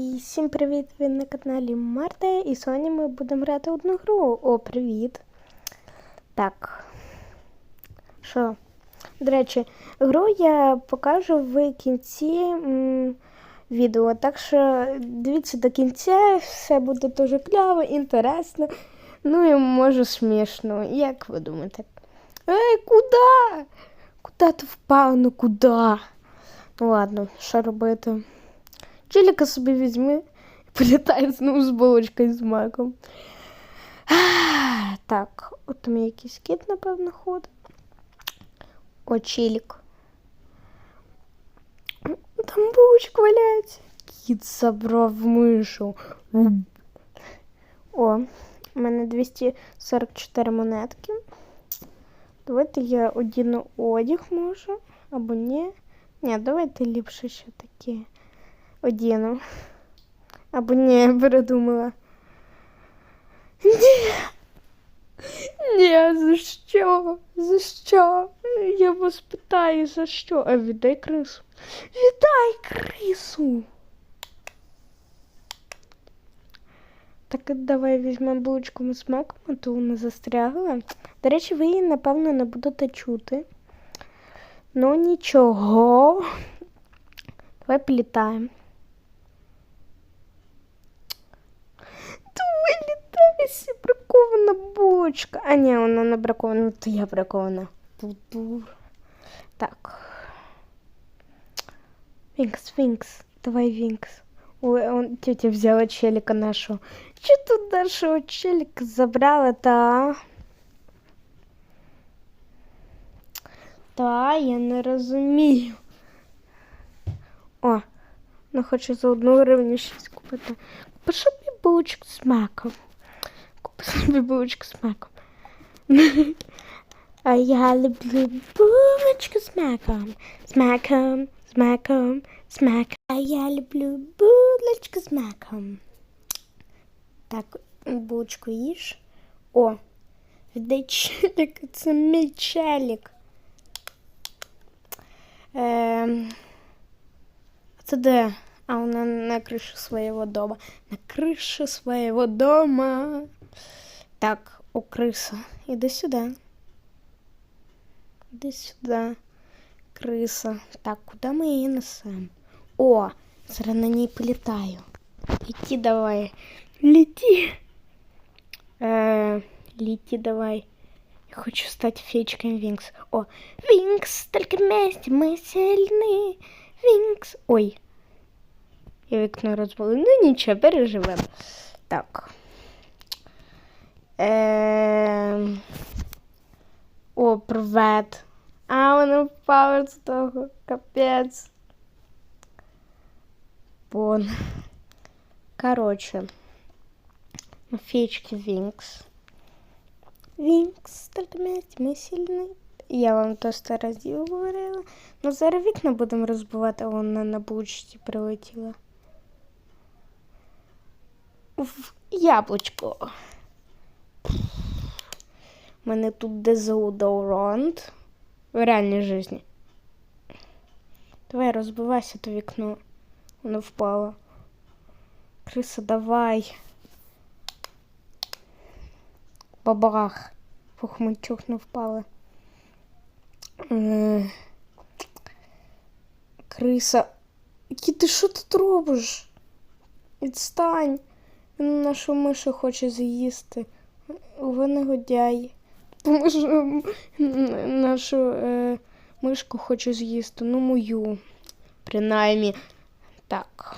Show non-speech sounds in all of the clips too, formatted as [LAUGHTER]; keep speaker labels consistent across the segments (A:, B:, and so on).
A: І всім привіт! Ви на каналі Марта і сьогодні ми будемо грати одну гру. О, привіт! Так. Що? До речі, гру я покажу в кінці м, відео. Так що дивіться до кінця, все буде дуже кляво, інтересно. Ну і може смішно. Як ви думаєте? Ей, куди? Куди ти впав? Ну куди? Ну ладно, що робити? Челіка собі візьми і політай знову з булочкою з маком. Так, от там якийсь кіт, напевно, ходить. О, челік. Там булочка валяється. Кіт забрав мишу. О, у мене 244 монетки. Давайте я одіну одяг можу, або ні. Ні, давайте ліпше ще такі одіну. Або ні, передумала. Ні. Ні, за що? За що? Я вас питаю, за що? А віддай крису. Віддай крису. Так давай візьмемо булочку з маком, а то вона застрягла. До речі, ви її, напевно, не будете чути. Ну нічого. Давай політаємо. Давай літайся, бракована булочка. А ні, вона не бракована, то я бракована. Ту-тур. Так. Вінкс, Вінкс. Давай Вінкс. Ой, он, тетя взяла челика нашого. Че тут нашого челика забрала, та? Я не розумію. О, вона хоче за одну гривню щось купити. Купи собі булочку з маком. Купи булочку з маком. А я люблю булочку з маком. З маком, з маком, з маком. А я люблю булочку з маком. Так, булочку їж. О, віддай челік, [LAUGHS] це мій челік. Ем, це де? А вона на крыше своего дома. На крыше своего дома. Так, о, крыса. Иди сюда. Иди сюда. Крыса. Так, куда мы її несемо? О, зараз на ній політаю. Лети давай. Лети. Е, лети давай. Я хочу стать феечкой Винкс. О, Винкс, только вместе мы сильны. Винкс. Ой. Я вікно розбила. Ну нічого, переживемо. Так. Ем... О, привет. А, вона впала з того. Капець. Бон. Короче. Феечки Винкс. Вінкс, только вместе ми сильні. Я вам то сто разів говорила. Ну зараз вікна будемо розбивати, а вона на булочці прилетіла. В яблучко. У мене тут дезодорант в реальній житті. Давай розбивайся то вікно. Воно впало. Криса, давай. Бабах. Чух не впали. Е, Криса. Які ти що тут робиш? Відстань. Він нашу мишу хоче з'їсти. Ви негодяй. [LAUGHS] Тому що м, нашу е, мишку хоче з'їсти. Ну, мою. Принаймні. Так.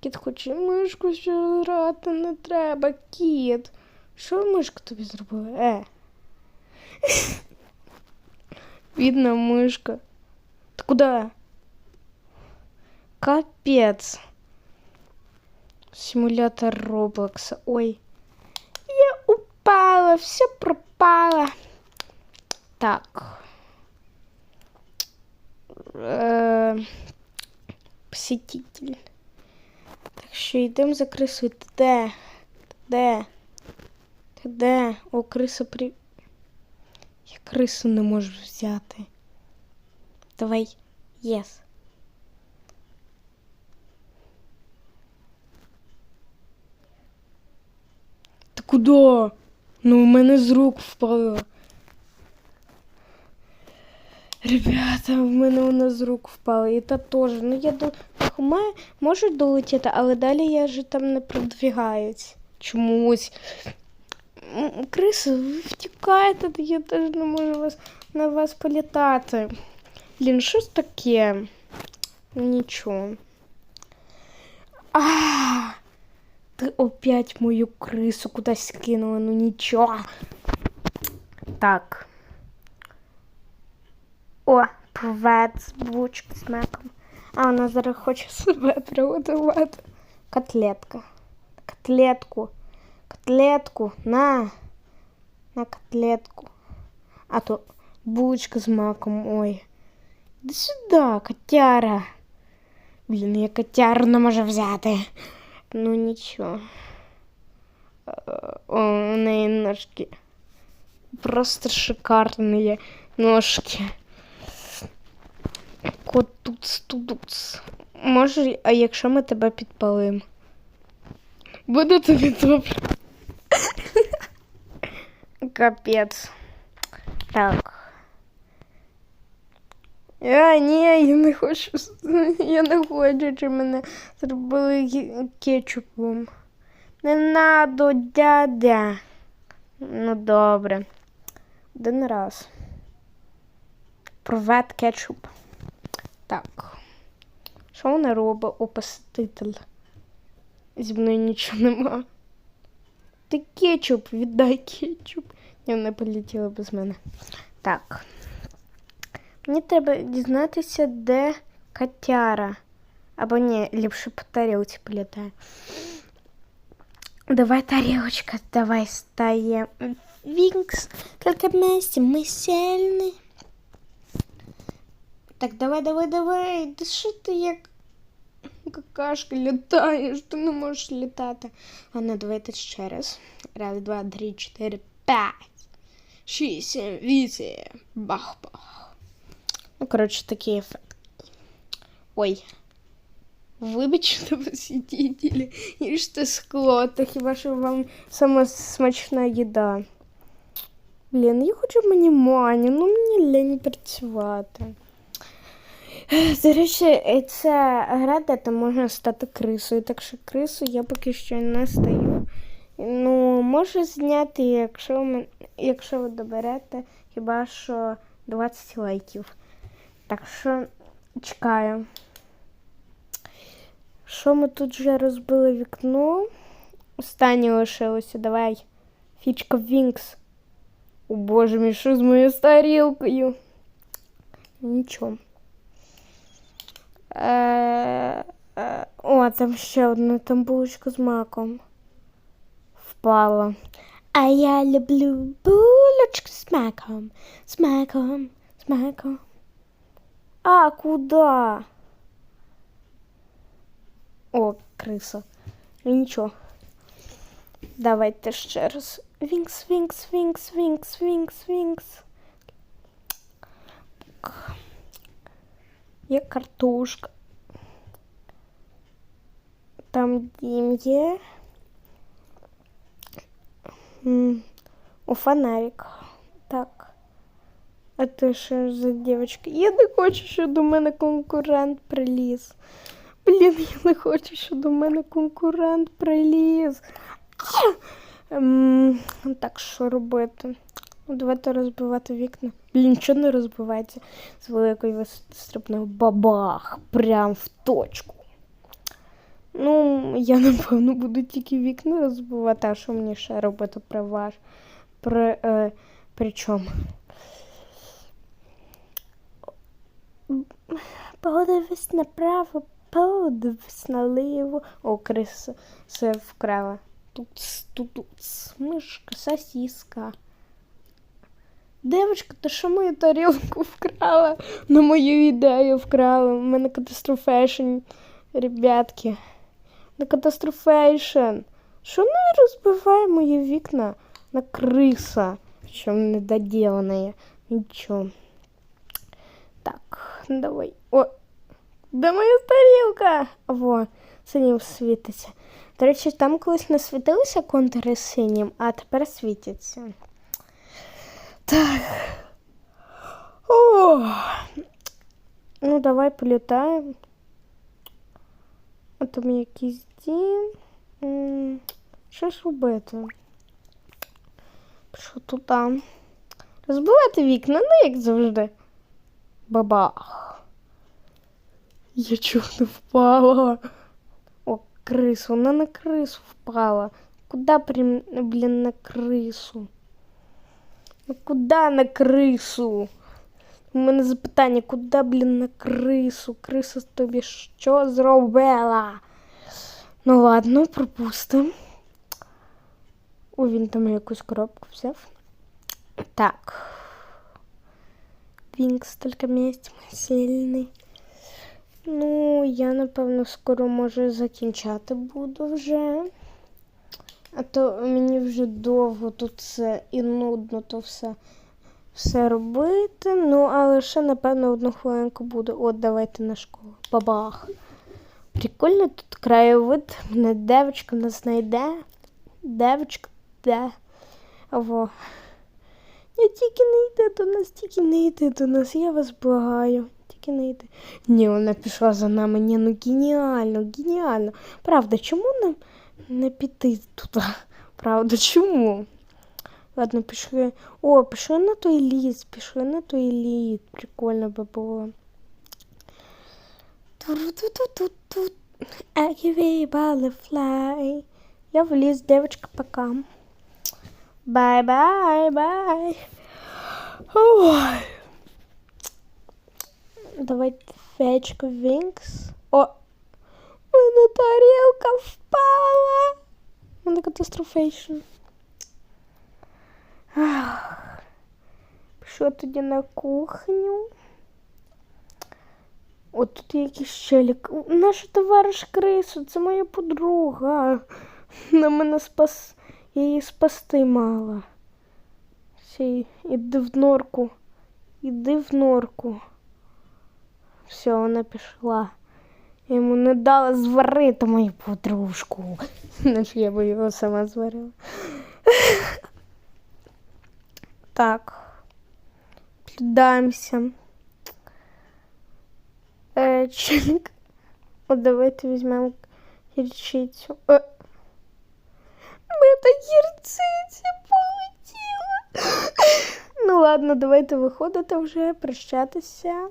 A: Кіт хоче мишку ще грати не треба, кіт. Що мишка тобі зробила? Е. [LAUGHS] Видно мишка. Ти куди? Капець. Симулятор Роблокса. Ой. пропало, все пропало. Так. Е, Посетитель. Так що йдемо за крисою. Де? Де? Де? О, криса при. Я крису не можу взяти. Давай, єс. Yes. Та куди? Ну, в мене з рук впало. Ребята, в мене вона з рук впала. І та теж. Ну я до маю, долетіти, але далі я ж там не продвігаюсь. Чомусь. М, Криси, ви втікаєте, я теж не можу вас, на вас політати. Блін, що ж таке? Нічого. А, ти опять мою крису кудись кинула, ну нічого. Так. О, привет, звучка з маком. А вона зараз хоче себе приготувати. Котлетка. Котлетку. Котлетку. На. На котлетку. А то булочка з маком. Ой. Іди сюди, котяра. Блін, я котяру не можу взяти. Ну нічого. Е, О, у неї ножки. Просто шикарні ножки. Котуц тудуц. Може, а якщо ми тебе підпалимо? Буде тобі добре. [LAUGHS] Капець. Так. А, ні, я не хочу. [LAUGHS] Я не хочу, щоб мене зробили кетчупом. Не надо, дядя. Ну, добре. Один раз. Привет, кетчуп. Так. Що вона робить? О. Зі мною нічого нема. Ти кетчуп, віддай кетчуп. Ні, вона полетіла без мене. Так. Мені треба дізнатися, де котяра. Або ні, ліпше по тарілці політає. Давай, тарілочка, давай стаємо. Вінкс, як вместе ми сильні. Так, давай, давай, давай. Да що ти як какашка літаєш, ти не можеш літати. А ну, давайте ще раз. Раз, два, три, чотири, п'ять. Шість, сім, вісім. Бах-бах. Ну, коротше, такий ефект. Ой. Вибачте, посетителі, їжте скло, та хіба що вам сама смачна їда. Блін, я хочу мені маню, ну мені лень працювати. До речі, ця гра, де там можна стати крисою, так що крису я поки що не стаю. Ну, можу зняти, якщо, якщо ви доберете хіба що 20 лайків. Так що чекаю. Що ми тут вже розбили вікно? Останнє лишилося. Давай. Фічка Вінкс. О боже мій, що з моєю тарілкою? Нічого. Е, е, О, там ще одна там булочка з маком. Впала. А я люблю булочки з маком. З маком, з маком. А, куда? О, криса. Ну нічого. Давайте ще раз. Вінкс, вінкс, вінкс, вінкс, вінкс, вінкс. Є картошка. Там дім є. О, фонарик. А ти що за дівчинка? Я не хочу, щоб до мене конкурент приліз. Блін, я не хочу, щоб до мене конкурент приліз. Ем, так, що робити? Давайте розбивати вікна. Блін, нічого не розбивається з великої висоти бабах, прям в точку. Ну, я напевно буду тільки вікна розбивати, а що мені ще робити при ваш. При, е, при чому? Подивись направо, подивись наліво. О, криса все вкрала. Тут, тут, тут, мишка, сосиска. Девочка, ти що мою тарілку вкрала? На мою ідею вкрала. У мене катастрофейшн, ребятки. Не катастрофейшн. Що не розбиває мої вікна на криса? Що недоділене. Нічого. Так, давай. О, де моя тарілка? Во, синім світиться. До речі, там колись не світилися контури синім, а тепер світяться. Так. О! Ну, давай політаємо. А там якийсь дім. Що ж робити? Що тут там? Розбивати вікна, ну як завжди. Бабах. Я не впала. О, крису, вона на крису впала. Куда, прям, блін, на крису? Ну куда на крису? У мене запитання, куди, блін, на крису? Криса тобі що зробила? Ну ладно, пропустимо. О, там якусь коробку взяв. Так. Вінкс тільки місць сильний. Ну, я, напевно, скоро може закінчати буду вже. А то мені вже довго тут все і нудно то все, все робити. Ну, але ще, напевно, одну хвилинку буду. От, давайте на школу. Бабах. Прикольно тут краєвид. Мене девочка нас знайде. Девочка, де? Во. Я тільки не йди до нас, тільки не йди до нас, я вас благаю. Тільки не. Ні, вона пішла за нами. Ні, ну геніально, геніально. Правда, чому нам не піти туди? Правда, чому? Ладно, пішли. О, пішли на той ліс, пішли на той ліс. Прикольно би було. Butterfly. Я в ліс, девочка, пока. Бай-бай, бай. Ой. Давайте фечку Вінкс. О! У мене тарілка впала. Мене катастрофейшн. Пішла тоді на кухню. От тут є якийсь челік. Наша товариш Крису, це моя подруга. На мене спас. Її спасти мала. Все, іди в норку. Іди в норку. Все, вона пішла. Я йому не дала зварити мою подружку. [LAUGHS] Значить, я би його сама зварила. [LAUGHS] Так. Піддаємося. Е, челік. От давайте візьмемо гірчицю. Е. Мене гірчиця полетіла. [LAUGHS] Ну ладно, давайте виходити вже, прощатися.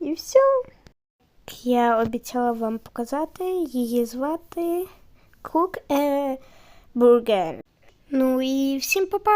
A: І все. Я обіцяла вам показати. Її звати Cook Burger. Ну і всім па-па!